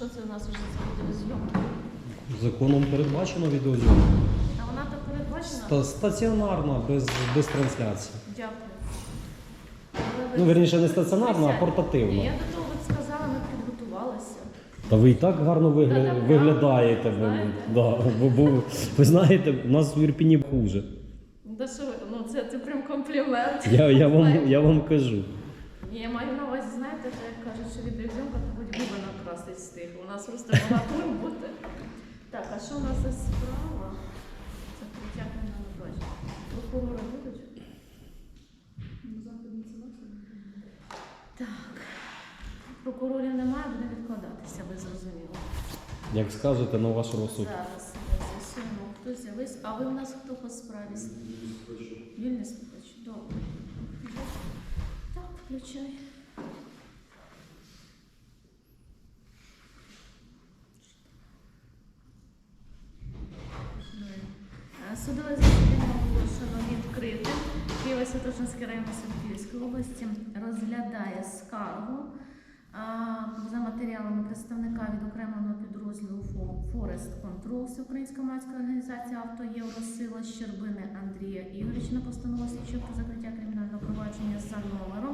що це у нас вже за відеозйомка? Законом передбачено відеозйомка. А вона так передбачена? Ста- Стаціонарна, без, без трансляції. Дякую. Ну, вірніше, не стаціонарна, а портативна. Ні, Я до того от сказала, ми підготувалися. Та ви і так гарно вигля... Та там виглядаєте. Ви, знаєте. да, бо, бо, ви знаєте, у нас в Ірпіні хуже. Да що ви, ну це, це прям комплімент. Я, я, вам, я вам кажу. Ні, я маю на увазі, знаєте, це як кажуть, що відеозйомка, нас просто була тур бути. Так, а що у нас за справа? Це притягнення на бачу. Прокурори будуть? Так. Прокурорів немає, буде відкладатися, ви зрозуміли. Як скажете, на ваш розсуд. Зараз з'ясуємо, хто з'явився. А ви у нас хто по справі? Вільний слухач. Добре. Так, включай. Києво-Святошинський район Сергіївської області розглядає скаргу за матеріалами представника відокремленого підрозділу Фо- Forest Control Всеукраїнської громадської організації «Авто Євросила Щербини Андрія Ігоревича на постанову слідчого закриття кримінального провадження за номером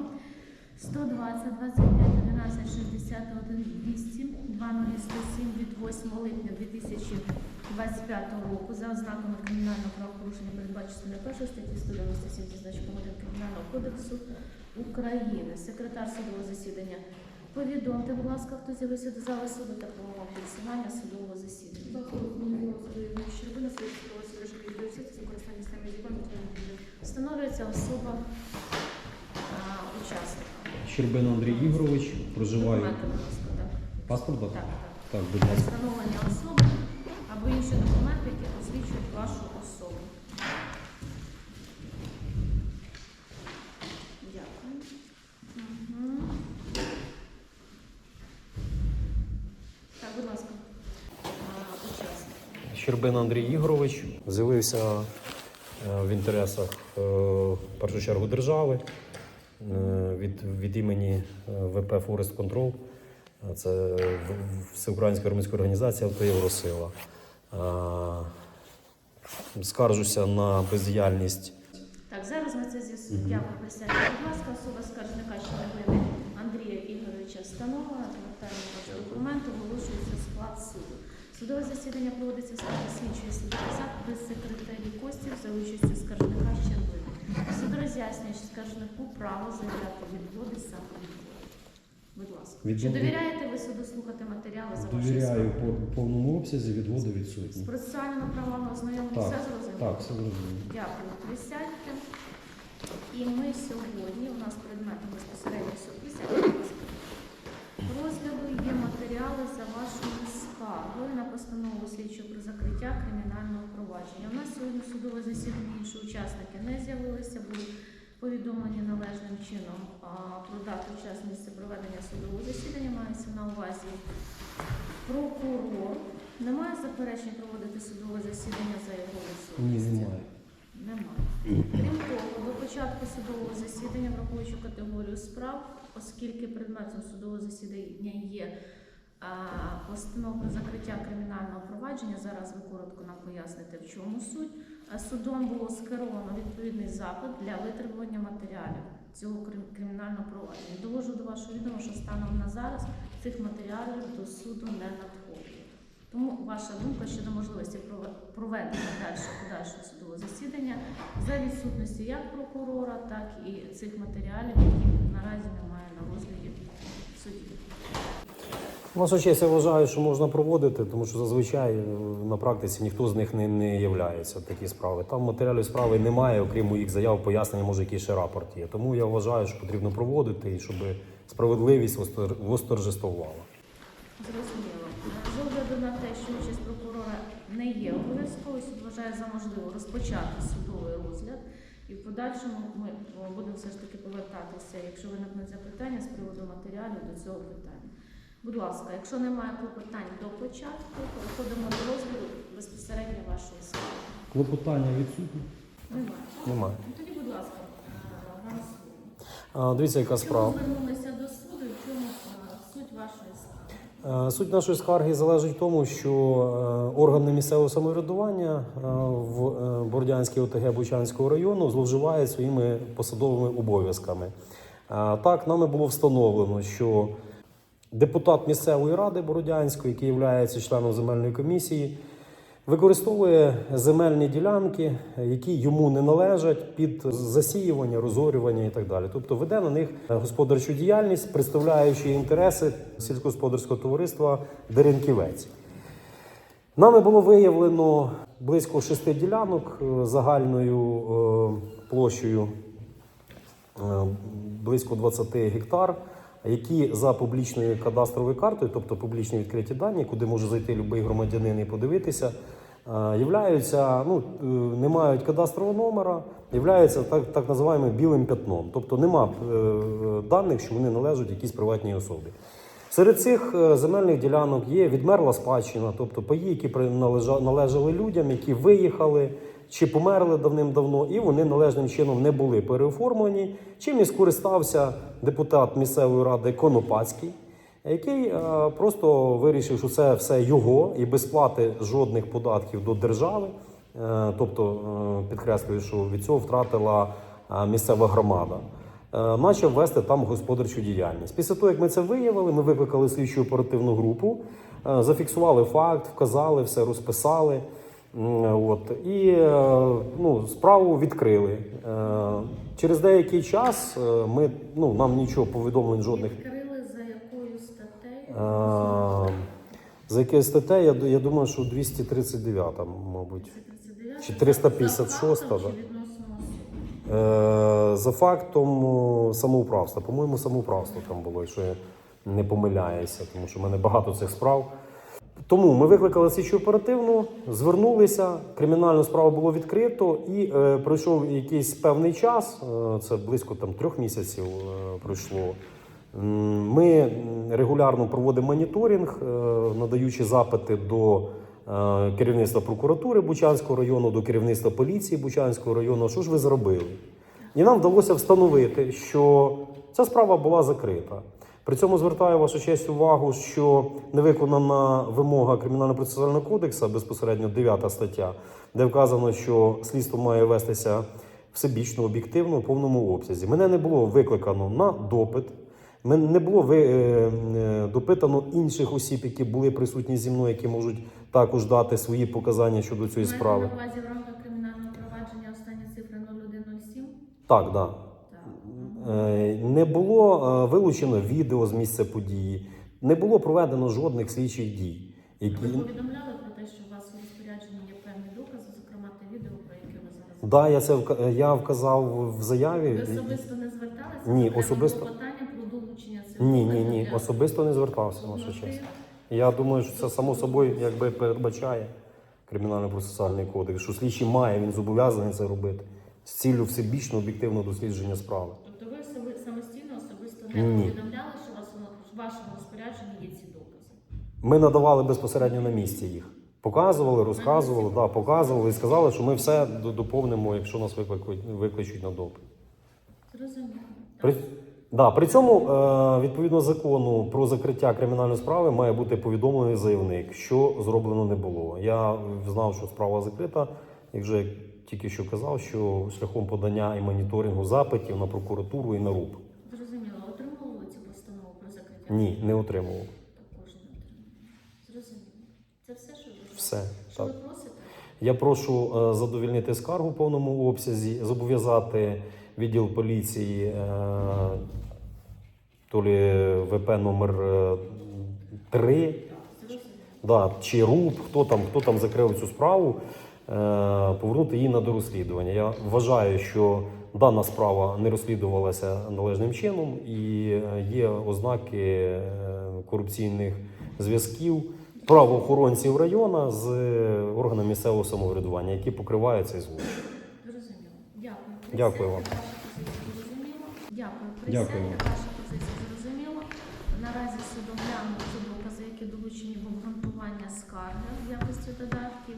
120 25 11 61 200 2007 від 8 липня 2025 року за ознаками кримінального правопорушення передбаченої першої статті 197 зі значком 1 Кримінального кодексу України. Секретар судового засідання. Повідомте, будь ласка, хто з'явився до зали суду та правового фіксування судового засідання. Встановлюється особа а, учасника. Щербин Андрій Ігорович проживає. Документи, будь ласка, так. Паспорт? Так, так. Будь ласка. Встановлення особи або інші документи, які посвідчують вашу особу. Дякую. Мгм. Так, будь ласка. А, Учасник. Щербин Андрій Ігорович з'явився е, в інтересах е, в першу чергу держави від, від імені е, ВП Forest Control. Е, Це Всеукраїнська громадська організація «Авто Євросила». Е, Скаржуся на бездіяльність Так, зараз ми це з'ясуємо. Дякую, присядьте. Будь ласка, особа скаржника Щербини Андрія Ігоровича встановлена. Звертаємо ваш документ, оголошується склад суду. Судове засідання проводиться в складі слідчої судді посад секретарі Костів за участю скаржника роз'яснює що скаржнику право заявляти відводи самовідводи. Будь ласка. Чи довіряєте ви суду слухати матеріали за вашою Довіряю справою? по повному обсязі, відводи З відсутні. процесуальними правами ознайомлені Так, все зрозуміло? Так, все зрозуміло. Дякую, присядьте. І ми сьогодні, у нас предметом безпосередньо суд присядьте. Розгляду є матеріали за вашою скаргою на постанову слідчого про закриття кримінального провадження. У нас сьогодні судове засідання інші учасники не з'явилися, були повідомлені належним чином про дату час місця проведення судового засідання. Мається на увазі прокурор. Немає заперечень проводити судове засідання за його Ні, немає. Немає. Початку судового засідання, враховуючи категорію справ, оскільки предметом судового засідання є постанова про закриття кримінального провадження, зараз ви коротко нам поясните, в чому суть. Судом було скеровано відповідний запит для витребування матеріалів цього кримінального провадження. Довожу до вашого відома, що станом на зараз цих матеріалів до суду не надходить. Тому ваша думка щодо можливості прове- проведення далі подальшого судового засідання за відсутності як прокурора, так і цих матеріалів, які наразі немає на розгляді судді. Ваша честь, я вважаю, що можна проводити, тому що зазвичай е, на практиці ніхто з них не, не являється такі справи. Там матеріалів справи немає, окрім моїх заяв, пояснення, може, якийсь ще рапорт є. Тому я вважаю, що потрібно проводити і щоб справедливість востор- восторжествувала. Зрозуміло. З огляду на те, що участь прокурора не є обов'язковою, суд вважає за можливо розпочати судовий розгляд. І в подальшому ми будемо все ж таки повертатися, якщо виникнуть запитання з приводу матеріалів до цього питання. Будь ласка, якщо немає клопотань до початку, переходимо до розгляду безпосередньо вашої справи. Клопотання відсутні? Немає. Немає. Ну, Тоді, будь ласка, е, вам слово. Дивіться, яка справа. звернулися до суду е, Е, Суть нашої скарги залежить в тому, що е, органи місцевого самоврядування е, в Бордянській ОТГ Бучанського району зловживають своїми посадовими обов'язками. Так, нами було встановлено, що депутат місцевої ради Бородянської, який є членом земельної комісії, використовує земельні ділянки, які йому не належать під засіювання, розорювання і так далі. Тобто веде на них господарчу діяльність, представляючи інтереси сільськогосподарського товариства Деренківець. Нами було виявлено близько шести ділянок е, загальною е, площею е, близько 20 гектар, які за публічною кадастровою картою, тобто публічні відкриті дані, куди може зайти будь-який громадянин і подивитися, являються, ну, е, не мають кадастрового номера, являються так, так називаємо білим пятном. Тобто нема е, даних, що вони належать якійсь приватній особі. Серед цих е, земельних ділянок є відмерла спадщина, тобто паї, які належали людям, які виїхали чи померли давним-давно, і вони належним чином не були переоформлені. Чим і скористався депутат місцевої ради Конопацький, який е, просто вирішив, що це все його і без плати жодних податків до держави. Е, тобто, е, підкреслюю, що від цього втратила місцева громада почав вести там господарчу діяльність. Після того, як ми це виявили, ми викликали слідчу оперативну групу, зафіксували факт, вказали, все розписали. От, і ну, справу відкрили. Через деякий час ми, ну, нам нічого повідомлень жодних. Відкрили за якою статтею? Е, За яке стаття, я, я думаю, що 239, мабуть. 239? чи 356, За фактом чи? Е, За фактом самоуправства. По-моєму, самоуправство там було, якщо я не помиляюся, тому що в мене багато цих справ. Тому ми викликали слідчу оперативну, звернулися, кримінальну справу було відкрито, і е, пройшов якийсь певний час, е, це близько там трьох місяців е, пройшло. Ми регулярно проводимо моніторинг, е, надаючи запити до е, керівництва прокуратури Бучанського району, до керівництва поліції Бучанського району. Що ж ви зробили? І нам вдалося встановити, що ця справа була закрита. При цьому звертаю вашу честь увагу, що не виконана вимога кримінально-процесуального кодексу, безпосередньо 9 стаття, де вказано, що слідство має вестися всебічно, об'єктивно, у повному обсязі. Мене не було викликано на допит. Не було е, е, допитано інших осіб, які були присутні зі мною, які можуть також дати свої показання щодо цієї справи. на увазі в рамках кримінального провадження останні цифри 0107? Так, так. Да. Так. Е, Не було вилучено відео з місця події, не було проведено жодних слідчих дій. Які... Ви повідомляли про те, що у вас у розпорядженні є певні докази, зокрема те відео, про яке ви зараз Да, я це я вказав в заяві. Ви особисто не зверталися? Ні, особисто- було питання про долучення цих Ні, ні, ні, особисто не звертався, ваша честь. Я думаю, що це само собою якби передбачає кримінально-процесуальний кодекс, що слідчий має, він зобов'язаний це робити з ціллю всебічно об'єктивного дослідження справи. Тобто ви особи- самостійно особисто не Ні. повідомляли, що у вас у вашому розпорядженні є ці докази? Ми надавали безпосередньо на місці їх. Показували, розказували, да, показували і сказали, що ми все до- доповнимо, якщо нас викликають, викличуть на допит. Зрозуміло. При, да, при цьому, е, відповідно закону про закриття кримінальної справи, має бути повідомлений заявник, що зроблено не було. Я знав, що справа закрита, і вже тільки що казав, що шляхом подання і моніторингу запитів на прокуратуру і на РУП. Зрозуміло. Отримували цю постанову про закриття? Ні, не отримував. Також не отримали. Зрозуміло. Це все, що ви Все. Що Так. ви просите? Я прошу е, задовільнити скаргу в повному обсязі, зобов'язати відділ поліції е, то лі ВП номер 3 да, чи РУП, хто там, хто там закрив цю справу, е, повернути її на дорозслідування. Я вважаю, що дана справа не розслідувалася належним чином і е, є ознаки е, корупційних зв'язків правоохоронців району з е, органами місцевого самоврядування, які покривають цей злочин. Дякую. Вам. Дякую. Дякую ваша позиція зрозуміла. Наразі суд оглянув ці докази, які долучені в обґрунтування скарги в якості додатків.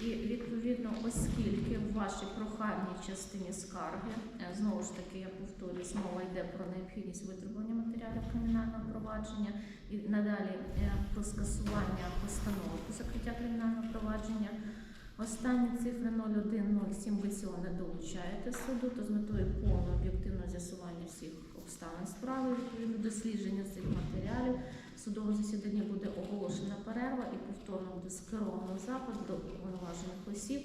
І відповідно, оскільки в вашій прохальній частині скарги, е, знову ж таки, я повторюсь, мова йде про необхідність витребування матеріалів кримінального провадження і надалі е, про скасування постанови про закриття кримінального провадження. Останні цифри 0107 ви цього не долучаєте суду, то з метою повного об'єктивного з'ясування всіх обставин справи відповідно дослідження цих матеріалів. В судовому засіданні буде оголошена перерва і повторно буде скеровано запит до уповноважених осіб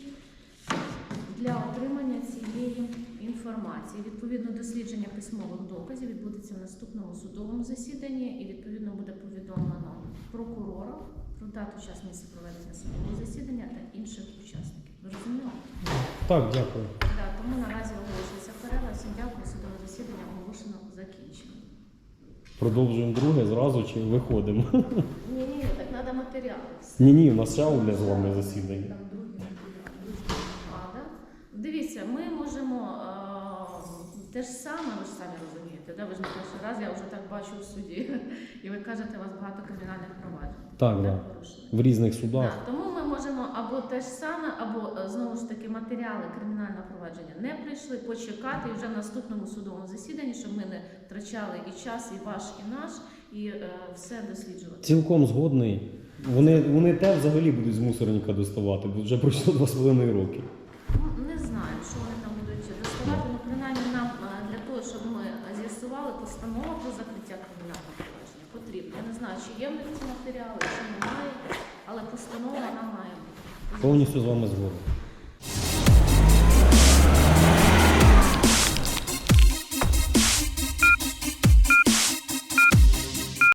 для отримання цієї інформації. Відповідно, дослідження письмових доказів відбудеться в наступному судовому засіданні і відповідно буде повідомлено прокурора про дату, час проведення судового засідання та інших учасників. Ви розуміли? Так, дякую. Да, тому наразі оголошується перерва. Всім дякую. Судове засідання оголошено закінчено. Продовжуємо друге зразу чи виходимо. Ні, ні, так треба матеріали. Ні, ні, у нас ще одне з вами засідання. Там друге. Дивіться, ми можемо е, те ж саме, ви ж самі розумієте, да? ви ж не перший раз, я вже так бачу в суді, і ви кажете, у вас багато кримінальних проваджень. Так, Так, В різних судах. Да, тому ми можемо або те ж саме, або е, знову ж таки матеріали кримінального провадження не прийшли, почекати і вже в наступному судовому засіданні, щоб ми не втрачали і час, і ваш, і наш, і е, все досліджувати. Цілком згодний. Вони, вони те взагалі будуть з мусорника доставати, бо вже пройшло два з половиною роки. Ну, Не знаю, що вони там будуть доставати. Ну, принаймні нам е, для того, щоб ми з'ясували постанову про закриття кримінального провадження. Потрібно. Я не знаю, чи є в них ці матеріали, чи немає, але постанова вона має бути. Повністю з вами згоден.